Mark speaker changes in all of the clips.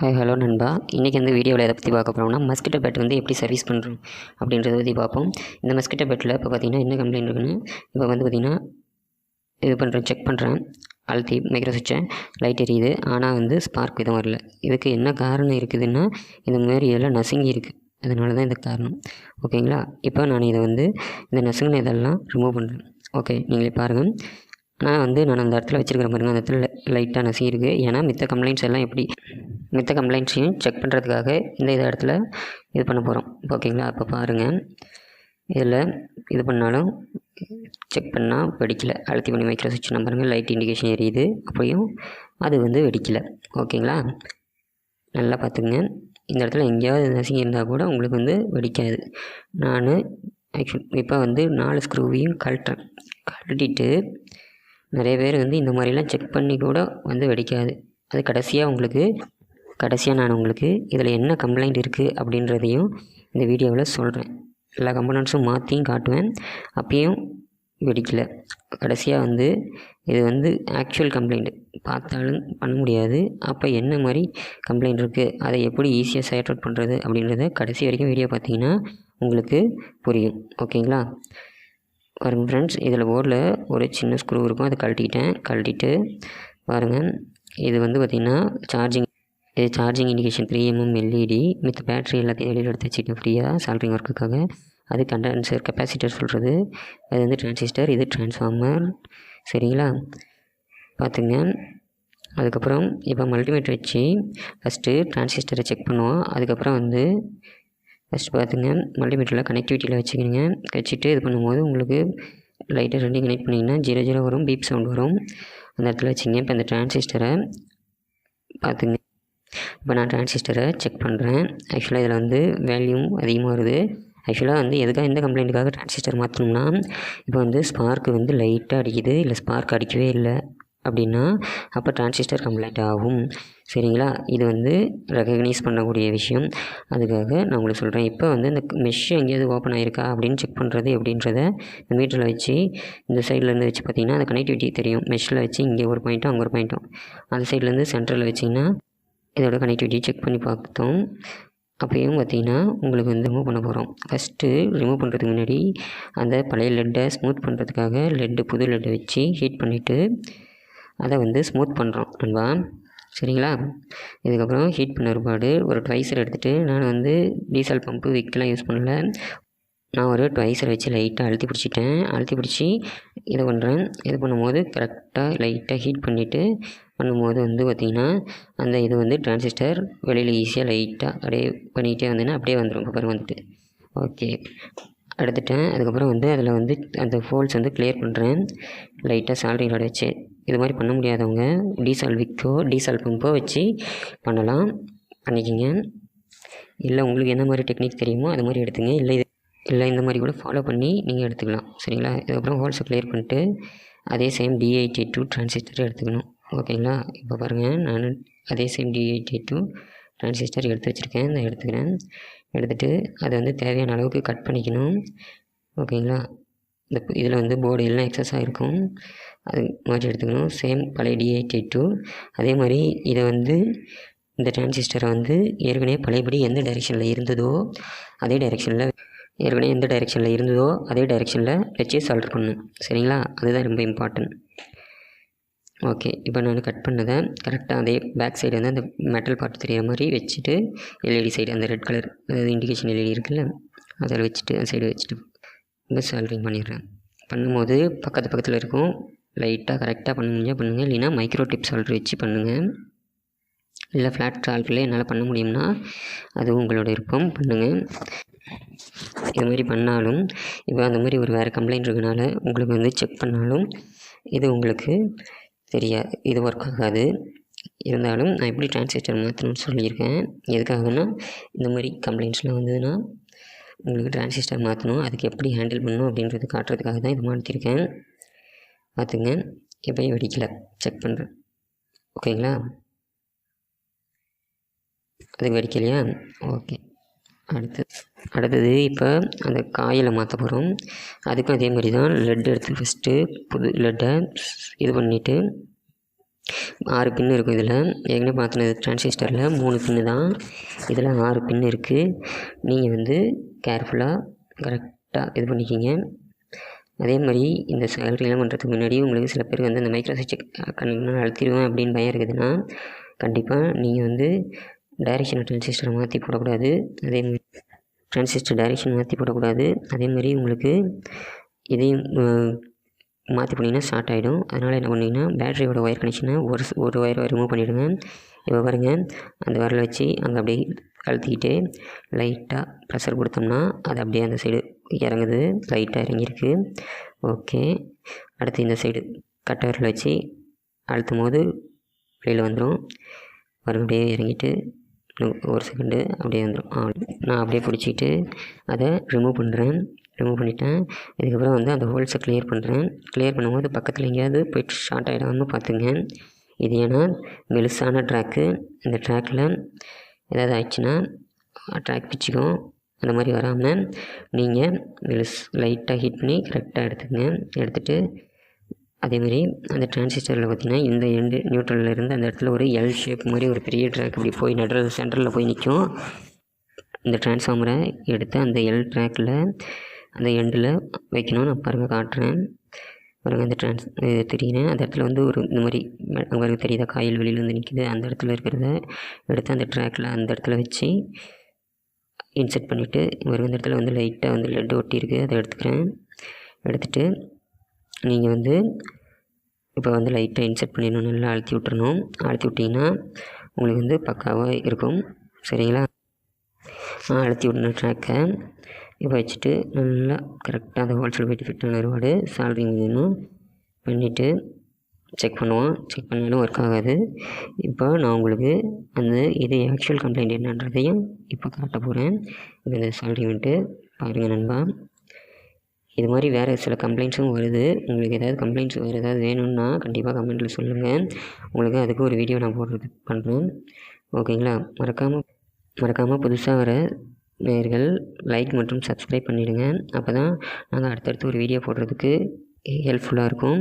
Speaker 1: Hi hello நண்பா. இன்றைக்கி வந்து வீடியோவில் எதை பற்றி பார்க்க போகிறோம்னா மஸ்கிட்டோ பேட் வந்து எப்படி சர்வீஸ் பண்ணுறோம் அப்படின்றத பற்றி பார்ப்போம். இந்த மஸ்கிட்டோ பேட்டில் இப்போ பார்த்தீங்கன்னா என்ன கம்ப்ளைண்ட் இருக்குன்னு இப்போ வந்து பார்த்திங்கன்னா இது பண்ணுறேன் செக் பண்ணுறேன் அழுத்தி மைக்ரோ சுவிட்சை லைட் எரியுது. ஆனால் வந்து ஸ்பார்க் எதுவும் வரல. இதுக்கு என்ன காரணம் இருக்குதுன்னா இந்த மாதிரி இதெல்லாம் நசுங்கி இருக்குது அதனால தான் இந்த காரணம். ஓகேங்களா இப்போ நான் இதை வந்து இந்த நசுங்கின இதெல்லாம் ரிமூவ் பண்ணுறேன் ஓகே நீங்களே பாருங்கள் ஆனால் வந்து நான் அந்த இடத்துல வச்சுருக்கிற பாருங்க. அந்த இடத்துல லைட்டாக நசிங்கிருக்கு ஏன்னா மித்த கம்ப்ளைண்ட்ஸ் எல்லாம் எப்படி மித்த கம்ப்ளைண்ட்ஸையும் செக் பண்ணுறதுக்காக இந்த இது இடத்துல இது பண்ண போகிறோம் ஓகேங்களா அப்போ பாருங்கள் இதில் இது பண்ணாலும் செக் பண்ணால் வெடிக்கலை. அழுத்தி பண்ணி வைக்கிற சுவிட்ச் நம்பருங்க லைட் இண்டிகேஷன் எரியுது. அப்படியும் அது வந்து வெடிக்கலை. ஓகேங்களா நல்லா பார்த்துங்க இந்த இடத்துல எங்கேயாவது நசிங்க இருந்தால் கூட உங்களுக்கு வந்து வெடிக்காது. நான் ஆக்சுவல் இப்போ வந்து நாலு ஸ்க்ரூவையும் கழட்டுறேன். கழட்டிட்டு நிறைய பேர் வந்து இந்த மாதிரிலாம் செக் பண்ணி கூட வந்து வெடிக்காது. அது கடைசியாக உங்களுக்கு கடைசியாக நான் உங்களுக்கு இதில் என்ன கம்ப்ளைண்ட் இருக்குது அப்படின்றதையும் இந்த வீடியோவில் சொல்கிறேன் எல்லா கம்பனண்ட்ஸும் மாற்றியும் காட்டுவேன். அப்பயும் வெடிக்கலை. கடைசியாக வந்து இது வந்து ஆக்சுவல் கம்ப்ளைண்ட் பார்த்தாலும் பண்ண முடியாது. அப்போ என்ன மாதிரி கம்ப்ளைண்ட் இருக்குது அதை எப்படி ஈஸியாக சைட் அவுட் பண்ணுறது அப்படின்றத கடைசி வரைக்கும் வீடியோ பார்த்தீங்கன்னா உங்களுக்கு புரியும். ஓகேங்களா? பாருங்கள் ஃப்ரெண்ட்ஸ் இதில் போர்டில் ஒரு சின்ன ஸ்க்ரூ இருக்கும். அதை கழட்டிக்கிட்டேன் கழட்டிட்டு பாருங்கள் இது வந்து பார்த்திங்கன்னா சார்ஜிங் இது charging indication three MM LED மித்த பேட்ரி எல்லாத்தையும் வெளியில் எடுத்து வச்சுட்டு ஃப்ரீயாக சால்ட்ரிங் ஒர்க்குக்காக அது கண்டென்சர் கெப்பாசிட்டர் சொல்கிறது அது வந்து டிரான்சிஸ்டர் இது டிரான்ஸ்ஃபார்மர் சரிங்களா? பார்த்துங்க அதுக்கப்புறம் இப்போ மல்டிமீட்டர் வச்சு ஃபஸ்ட்டு டிரான்சிஸ்டரை செக் பண்ணுவோம். அதுக்கப்புறம் வந்து ஃபஸ்ட்டு பார்த்துங்க மல்டிமீட்டரில் கனெக்டிவிட்டியில் வச்சுக்கிங்க. வச்சுட்டு இது பண்ணும்போது உங்களுக்கு லைட்டாக ரெண்டு கனெக்ட் பண்ணிங்கன்னா ஜீரோ ஜீரோ வரும் பீப் சவுண்ட் வரும். அந்த இடத்துல வச்சுங்க. இப்போ அந்த டிரான்சிஸ்டரை பார்த்துங்க இப்போ நான் டிரான்சிஸ்டரை செக் பண்ணுறேன் ஆக்சுவலாக இதில் வந்து வேல்யூம் அதிகமாக வருது. ஆக்சுவலாக வந்து எதுக்காக எந்த கம்ப்ளைண்ட்டுக்காக டிரான்சிஸ்டர் மாற்றணும்னா இப்போ வந்து ஸ்பார்க்கு வந்து லைட்டாக அடிக்குது. இல்லை ஸ்பார்க் அடிக்கவே இல்லை. அப்படின்னா அப்போ டிரான்சிஸ்டர் கம்ப்ளைண்ட் ஆகும். சரிங்களா? இது வந்து ரெகக்னைஸ் பண்ணக்கூடிய விஷயம். அதுக்காக நான் உங்களுக்கு சொல்கிறேன் இப்போ வந்து இந்த மெஷ் எங்கேயாவது ஓப்பன் ஆகிருக்கா அப்படின்னு செக் பண்ணுறது எப்படின்றத இந்த மீட்டரில் வச்சு இந்த சைட்லேருந்து வச்சு பார்த்தீங்கன்னா அந்த கனெக்டிவிட்டி தெரியும். மெஷ்ஷில் வச்சு இங்கே ஒரு பாயிண்ட்டும் அங்கே ஒரு பாயிண்ட்டும் அந்த சைட்லேருந்து சென்டரில் வச்சிங்கன்னா இதோட கனெக்டிவிட்டி செக் பண்ணி பார்த்தோம். அப்பயும் பார்த்தீங்கன்னா உங்களுக்கு வந்து ரிமூவ் பண்ண போகிறோம் ஃபஸ்ட்டு ரிமூவ் பண்ணுறதுக்கு முன்னாடி அந்த பழைய லெட்டை ஸ்மூத் பண்ணுறதுக்காக லெட்டு புது லெட்டை வச்சு ஹீட் பண்ணிவிட்டு அதை வந்து ஸ்மூத் பண்ணுறோம் நண்பா. சரிங்களா? இதுக்கப்புறம் ஹீட் பண்ண ஒருபாடு ஒரு ட்வைசர் எடுத்துகிட்டு நான் வந்து டீசல் பம்பு விக்கெலாம் யூஸ் பண்ணல. நான் ஒரு ட்வைசர் வச்சு லைட்டாக அழுத்தி பிடிச்சிட்டேன். அழுத்தி பிடிச்சி இதை பண்ணுறேன் இது பண்ணும்போது கரெக்டாக லைட்டாக ஹீட் பண்ணிவிட்டு பண்ணும்போது வந்து பார்த்திங்கன்னா அந்த இது வந்து டிரான்சிஸ்டர் வெளியில் ஈஸியாக லைட்டாக அப்படியே பண்ணிகிட்டே வந்தேன்னா அப்படியே வந்துடும் அப்புறம் வந்துட்டு. ஓகே எடுத்துட்டேன் அதுக்கப்புறம் வந்து அதில் வந்து அந்த ஃபோல்ஸ் வந்து கிளியர் பண்ணுறேன் லைட்டாக சால்ரிங்களோட வச்சு. இது மாதிரி பண்ண முடியாதவங்க டீசல் விக்கோ டீசல் பம்போ வச்சு பண்ணலாம். பண்ணிக்கிங்க. இல்லை உங்களுக்கு எந்த மாதிரி டெக்னிக் தெரியுமோ அது மாதிரி எடுத்துங்க. இல்லை இது இல்லை இந்த மாதிரி கூட ஃபாலோ பண்ணி நீங்கள் எடுத்துக்கலாம். சரிங்களா? இதுக்கப்புறம் ஹோல்ஸை கிளியர் பண்ணிட்டு அதே same T eighty two transistor எடுத்துக்கணும் ஓகேங்களா இப்போ பாருங்கள் நான் அதே same T eighty two transistor எடுத்து வச்சுருக்கேன். நான் எடுத்துக்கிறேன். எடுத்துகிட்டு அதை வந்து தேவையான அளவுக்கு கட் பண்ணிக்கணும். ஓகேங்களா இந்த இதில் வந்து போர்டு எல்லாம் எக்ஸஸாக இருக்கும் அது மாதிரி எடுத்துக்கணும். சேம் பழைய டிஐடி டூ அதே மாதிரி இதை வந்து இந்த டிரான்சிஸ்டரை வந்து ஏற்கனவே பழையபடி எந்த டைரெக்ஷனில் இருந்ததோ அதே டைரெக்ஷனில் ஏற்கனவே எந்த டைரெக்ஷனில் இருந்ததோ அதே டைரெக்ஷனில் வச்சு சால்வ் பண்ணணும். சரிங்களா? அதுதான் ரொம்ப இம்பார்ட்டன்ட் ஓகே இப்போ நான் கட் பண்ணதை கரெக்டாக அதே பேக் சைடு வந்து அந்த மெட்டல் பார்ட் தெரியிற மாதிரி வச்சுட்டு எல்இடி சைடு அந்த ரெட் கலர் அதாவது இண்டிகேஷன் எல்இடி இருக்குல்ல அதில் வச்சுட்டு அந்த சைடு வச்சுட்டு வந்து சால்விங் பண்ணிடுறேன். பண்ணும்போது பக்கத்து பக்கத்தில் இருக்கும். லைட்டாக கரெக்டாக பண்ண முடிஞ்சால் பண்ணுங்கள் இல்லைன்னா மைக்ரோ டிப் சால்ட்ரு வச்சு பண்ணுங்கள் இல்லை ஃப்ளாட் சால்ட்ரில் என்னால் பண்ண முடியும்னா அதுவும் உங்களோட விருப்பம். பண்ணுங்கள் இது மாதிரி பண்ணாலும் இப்போ அந்த மாதிரி ஒரு வேறு கம்ப்ளைண்ட் இருக்கனால உங்களுக்கு வந்து செக் பண்ணாலும் இது உங்களுக்கு தெரியா இது ஒர்க் ஆகாது. இருந்தாலும் நான் எப்படி டிரான்ஸ்லேட்டர் மாற்றணும்னு சொல்லியிருக்கேன். எதுக்காகனா இந்த மாதிரி கம்ப்ளைண்ட்ஸ்லாம் வந்ததுன்னா உங்களுக்கு டிரான்சிஸ்டர் மாற்றணும் அதுக்கு எப்படி ஹேண்டில் பண்ணணும் அப்படின்றது காட்டுறதுக்காக தான் இது மாற்றிருக்கேன். பார்த்துங்க. எப்பயும் வெடிக்கலை. செக் பண்ணுறேன் ஓகேங்களா அது வெடிக்கலையா? ஓகே அடுத்து அடுத்தது இப்போ அந்த காயில் மாற்ற போகிறோம். அதுக்கும் அதே மாதிரி தான் லெட் எடுத்து ஃபஸ்ட்டு புது லெட்டை இது பண்ணிவிட்டு ஆறு பின் இருக்கும் இதில். ஏற்கனவே பார்த்தினது டிரான்சிஸ்டரில் மூணு பின்னு தான். இதில் ஆறு பின் இருக்குது நீங்கள் வந்து கேர்ஃபுல்லாக கரெக்டாக இது பண்ணிக்கிங்க. அதே மாதிரி இந்த சேலரிலாம் பண்ணுறதுக்கு முன்னாடி உங்களுக்கு சில பேருக்கு வந்து இந்த மைக்ரோ சுவிட்ச் கண்டிப்பாக அழுத்திடுவேன் அப்படின்னு பயம் இருக்குதுன்னா கண்டிப்பாக நீங்கள் வந்து டைரெக்ஷன் டிரான்சிஸ்டரை மாற்றி போடக்கூடாது. அதே மாதிரி டிரான்சிஸ்டர் டைரெக்ஷன் மாற்றி போடக்கூடாது. அதே மாதிரி உங்களுக்கு இதையும் மாற்றி போனீங்கன்னா ஷார்ட் ஆகிடும் அதனால் என்ன பண்ணீங்கன்னா பேட்டரியோட ஒயர் கனெக்ஷனை ஒரு ஒரு ஒயரை ரிமூவ் பண்ணிவிடுங்க இப்போ பாருங்கள் அந்த வரல வச்சு அங்கே அப்படியே அழுத்திக்கிட்டு லைட்டாக ப்ரெஷர் கொடுத்தோம்னா அது அப்படியே அந்த சைடு இறங்குது. லைட்டாக இறங்கியிருக்கு. ஓகே அடுத்து இந்த சைடு கட்ட விரலை வச்சு அழுத்தும் போது வெளியில் வந்துடும் மறுபடியே இறங்கிட்டு ஒரு செகண்டு அப்படியே வந்துடும் நான் அப்படியே பிடிச்சிக்கிட்டு அதை ரிமூவ் பண்ணுறேன் ரிமூவ் பண்ணிட்டேன். இதுக்கப்புறம் வந்து அந்த ஹோல்ஸை க்ளியர் பண்ணுறேன் க்ளியர் பண்ணும்போது பக்கத்தில் எங்கேயாவது போயிட்டு ஷார்ட் ஆகிடாமல் பார்த்துங்க. இது ஏன்னா மெலுசான ட்ராக்கு இந்த ட்ராக்கில் ஏதாவது ஆயிடுச்சுன்னா ட்ராக் பிச்சுக்கும். அந்த மாதிரி வராமல் நீங்கள் மெலுஸ் லைட்டாக ஹீட் பண்ணி கரெக்டாக எடுத்துக்கங்க. எடுத்துகிட்டு அதேமாரி அந்த டிரான்சிஸ்டரில் பார்த்திங்கன்னா இந்த எண்டு நியூட்ரலில் இருந்து அந்த இடத்துல ஒரு எல் ஷேப் மாதிரி ஒரு பெரிய ட்ராக் இப்படி போய் நடுற சென்டரில் போய் நிற்கும் இந்த டிரான்ஸ்ஃபார்மரை எடுத்து அந்த எல் ட்ராக்கில் அந்த எண்டில் வைக்கணும். நான் பாருங்கள் காட்டுறேன். பாருங்கள் அந்த ட்ரான்ஸ் இது தெரியுறேன் அந்த இடத்துல வந்து ஒரு இந்த மாதிரி அங்கே தெரியுதா? காயில் வெளியில் வந்து நிற்கிது அந்த இடத்துல இருக்கிறத எடுத்து அந்த ட்ராக்கில் அந்த இடத்துல வச்சு இன்செர்ட் பண்ணிவிட்டு பாருங்க இந்த இடத்துல வந்து லைட்டாக வந்து லெட் ஒட்டியிருக்கு அதை எடுத்துக்கிறேன். எடுத்துகிட்டு நீங்கள் வந்து இப்போ வந்து லைட்டாக இன்செர்ட் பண்ணிடணும். நல்லா அழுத்தி விட்டுறணும். அழுத்தி விட்டிங்கன்னா உங்களுக்கு வந்து பக்காவாக இருக்கும். சரிங்களா? அழுத்தி விடணும் ட்ராக்கை இப்போ வச்சுட்டு நல்லா கரெக்டாக அந்த ஹோல்சேல் போய்ட்டு ஃபிட் ஆன ரோடு சால்ரிங் வேணும் பண்ணிவிட்டு செக் பண்ணுவோம் செக் பண்ணாலும் ஒர்க் ஆகாது. இப்போ நான் உங்களுக்கு அந்த இது ஆக்சுவல் கம்ப்ளைண்ட் என்னன்றதையும் இப்போ காட்ட போகிறேன் இப்போ இந்த சால்ரிங் வந்துட்டு பாருங்கள் நண்பா. இது மாதிரி வேறு சில கம்ப்ளைண்ட்ஸும் வருது. உங்களுக்கு ஏதாவது கம்ப்ளைண்ட்ஸ் வேறு ஏதாவது வேணும்னா கண்டிப்பாக கமெண்ட்டில் சொல்லுங்கள் உங்களுக்கு அதுக்கு ஒரு வீடியோ நான் போடுறது பண்ணுறேன் ஓகேங்களா மறக்காமல் மறக்காமல் புதுசாக வர நேயர்கள் லைக் மற்றும் சப்ஸ்கிரைப் பண்ணிவிடுங்க அப்போ தான் நாங்கள் அடுத்தடுத்து ஒரு வீடியோ போடுறதுக்கு ஹெல்ப்ஃபுல்லாக இருக்கும்.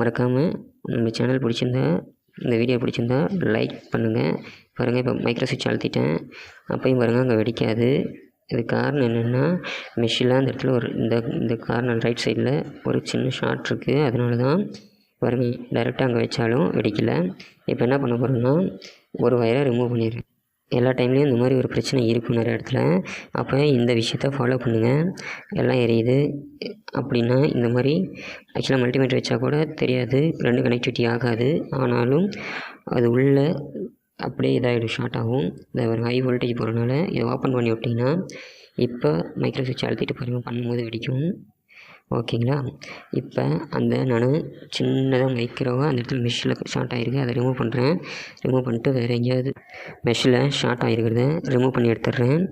Speaker 1: மறக்காமல் நம்ம சேனல் பிடிச்சிருந்தா இந்த வீடியோ பிடிச்சிருந்தா லைக் பண்ணுங்கள் பாருங்கள் இப்போ மைக்ரோ சுவிட்ச் அழுத்திட்டேன். அப்பையும் பாருங்கள் அங்கே வெடிக்காது. இது காரணம் என்னென்னா மெஷினில் அந்த இடத்துல ஒரு இந்த இந்த கார்னர் ரைட் சைடில் ஒரு சின்ன ஷார்ட் இருக்குது அதனால தான் பாருங்கள் டைரெக்டாக அங்கே வச்சாலும் வெடிக்கலை. இப்போ என்ன பண்ண போகிறோன்னா ஒரு வயரை ரிமூவ் பண்ணிடுறேன். எல்லா டைம்லேயும் இந்த மாதிரி ஒரு பிரச்சனை இருக்கும் நிறைய இடத்துல. அப்போ இந்த விஷயத்த ஃபாலோ பண்ணுங்கள் எல்லாம் எரியுது. அப்படின்னா இந்த மாதிரி ஆக்சுவலாக மல்டிமீட்டர் வச்சா கூட தெரியாது. ரெண்டு கனெக்டிவிட்டி ஆகாது. ஆனாலும் அது உள்ள அப்படியே இதாகிடும் ஷார்ட் ஆகும். இந்த ஒரு ஹை வோல்டேஜ் போகிறனால இதை ஓப்பன் பண்ணி விட்டிங்கன்னா இப்போ மைக்ரோ சுவிட்ச் அழுத்திட்டு பாருங்கள் பண்ணும்போது வெடிக்கும். ஓகேங்களா? இப்போ அந்த நான் சின்னதாக மைக்ரோவாக அந்த இடத்துல மெஷ்ஷில் ஷார்ட் ஆகிருக்கு அதை ரிமூவ் பண்ணுறேன் ரிமூவ் பண்ணிட்டு வேறு எங்கேயாவது மெஷ்ஷில் ஷார்ட் ஆகிருக்கிறத ரிமூவ் பண்ணி எடுத்துடுறேன்.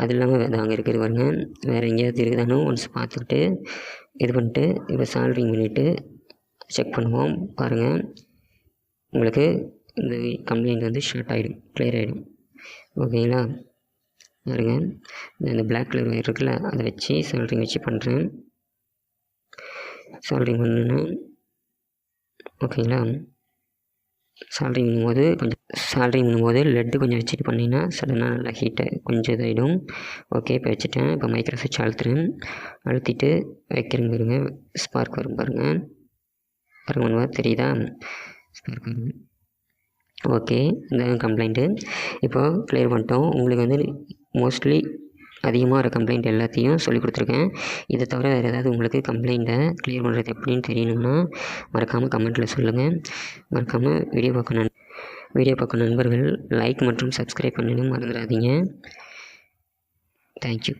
Speaker 1: அது இல்லாமல் அது அங்கே இருக்கிறது பாருங்க. வேறு எங்கேயாவது இருக்குதானோ ஒன்ஸ் பார்த்துக்கிட்டு இது பண்ணிட்டு இப்போ சால்விங் பண்ணிவிட்டு செக் பண்ணுவோம். பாருங்கள் உங்களுக்கு இந்த கம்ப்ளைண்ட் வந்து ஷார்ட் ஆகிடும் கிளியர் ஆகிடும் ஓகேங்களா? பாருங்கள் இந்த பிளாக் கலர் ஒயர் இருக்குல்ல அதை வச்சு சால்ட்ரிங் வச்சு பண்ணுறேன் சால்ட்ரிங் பண்ணேன்னா ஓகேங்களா சால்ட்ரிங் பண்ணும்போது கொஞ்சம் சால்ட்ரிங் பண்ணும்போது லெட்டு கொஞ்சம் வச்சுட்டு பண்ணிங்கன்னா சடனாக நல்லா ஹீட்டை கொஞ்சம் இதாகிடும் ஓகே இப்போ வச்சுட்டேன். இப்போ மைக்ரோ சுவிட்ச் அழுத்துறேன். அழுத்திட்டு வைக்கிறேன் பாருங்க. ஸ்பார்க் வரும் பாருங்கள் பாருங்க தெரியுதா? ஸ்பார்க் வரும். ஓகே இந்த கம்ப்ளைண்ட்டு இப்போது கிளியர் பண்ணிட்டோம். உங்களுக்கு வந்து மோஸ்ட்லி அதிகமாக வர கம்ப்ளைண்ட் எல்லாத்தையும் சொல்லி கொடுத்துருக்கேன். இதை தவிர வேறு ஏதாவது உங்களுக்கு கம்ப்ளைண்ட்டை க்ளியர் பண்ணுறது எப்படின்னு தெரியணும்னா மறக்காமல் கமெண்ட்டில் சொல்லுங்கள் மறக்காமல் வீடியோ பார்க்க நன் வீடியோ பார்க்க நண்பர்கள் லைக் மற்றும் சப்ஸ்கிரைப் பண்ணணும் மறந்துடாதீங்க. தேங்க்யூ